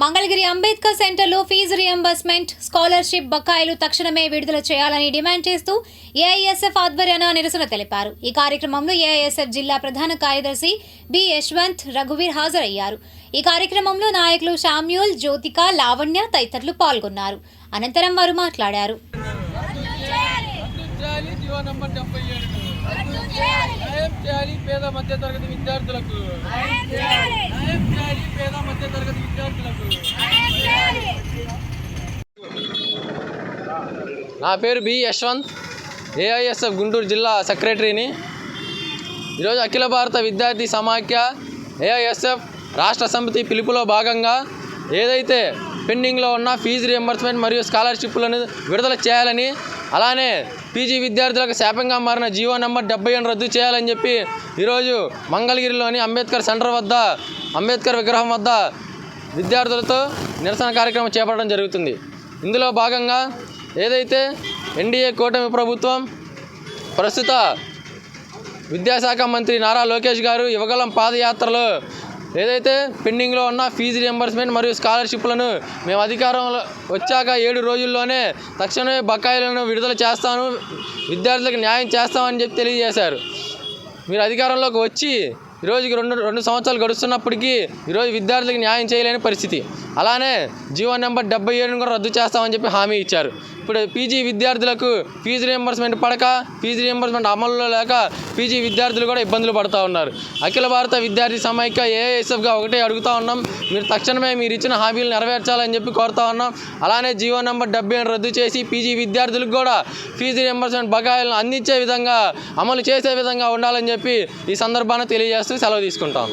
మంగళగిరి అంబేద్కర్ సెంటర్లో fee reimbursement scholarship బకాయిలు తక్షణమే విడుదల చేయాలని డిమాండ్ చేస్తూ ఏఐఎస్ఎఫ్ ఆధ్వర్యాన నిరసన తెలిపారు. ఈ కార్యక్రమంలో ఏఐఎస్ఎఫ్ జిల్లా ప్రధాన కార్యదర్శి బి యశ్వంత్ రఘువీర్ హాజరయ్యారు. ఈ కార్యక్రమంలో నాయకులు షామ్యూల్ జ్యోతిక లావణ్య తదితరులు పాల్గొన్నారు. అనంతరం వారు మాట్లాడారు. నంబర్ న్యాయం చేయాలి పేద మధ్య తరగతి విద్యార్థులకు. న్యాయం చేయాలి పేద మధ్య తరగతి విద్యార్థులకు నా పేరు బి యశ్వంత్ ఏఐఎస్ఎఫ్ గుంటూరు జిల్లా సెక్రటరీని. ఈరోజు అఖిల భారత విద్యార్థి సమాఖ్య ఏఐఎస్ఎఫ్ రాష్ట్ర సమితి పిలుపులో భాగంగా ఏదైతే పెండింగ్లో ఉన్న ఫీజు రియంబర్స్మెంట్ మరియు స్కాలర్షిప్లను విడుదల చేయాలని అలానే పీజీ విద్యార్థులకు శాపంగా మారిన జీవో నెంబర్ డెబ్బై ఏడు రద్దు చేయాలని చెప్పి ఈరోజు మంగళగిరిలోని అంబేద్కర్ సెంటర్ వద్ద అంబేద్కర్ విగ్రహం వద్ద విద్యార్థులతో నిరసన కార్యక్రమం చేపట్టడం జరుగుతుంది. ఇందులో భాగంగా ఏదైతే ఎన్డీఏ కూటమి ప్రభుత్వం ప్రస్తుత విద్యాశాఖ మంత్రి నారా లోకేష్ గారు యువగలం పాదయాత్రలో ఏదైతే పెండింగ్లో ఉన్న ఫీజు రియంబర్స్మెంట్ మరియు స్కాలర్షిప్లను మేము అధికారంలో వచ్చాక ఏడు రోజుల్లోనే తక్షణమే బకాయిలను విడుదల చేస్తాను విద్యార్థులకు న్యాయం చేస్తామని చెప్పి తెలియజేశారు. మీరు అధికారంలోకి వచ్చి ఈరోజుకి రెండు రెండు సంవత్సరాలు గడుస్తున్నప్పటికీ ఈరోజు విద్యార్థులకు న్యాయం చేయలేని పరిస్థితి. అలానే జీవో నెంబర్ డెబ్బై ఏడును కూడా రద్దు చేస్తామని చెప్పి హామీ ఇచ్చారు. ఇప్పుడు పీజీ విద్యార్థులకు ఫీజు రియంబర్స్మెంట్ పడక ఫీజు రియంబర్స్మెంట్ అమలులో లేక పీజీ విద్యార్థులు కూడా ఇబ్బందులు పడుతూ ఉన్నారు. అఖిల భారత విద్యార్థి సమైక్య ఏఎస్ఎఫ్గా ఒకటే అడుగుతా ఉన్నాం. మీరు తక్షణమే మీరు ఇచ్చిన హామీలు నెరవేర్చాలని చెప్పి కోరుతా ఉన్నాం. అలానే జీవో నెంబర్ డెబ్బై రద్దు చేసి పీజీ విద్యార్థులకు కూడా ఫీజు రియంబర్స్మెంట్ బకాయిలను అందించే విధంగా అమలు చేసే విధంగా ఉండాలని చెప్పి ఈ సందర్భాన్ని తెలియజేస్తూ సెలవు తీసుకుంటాం.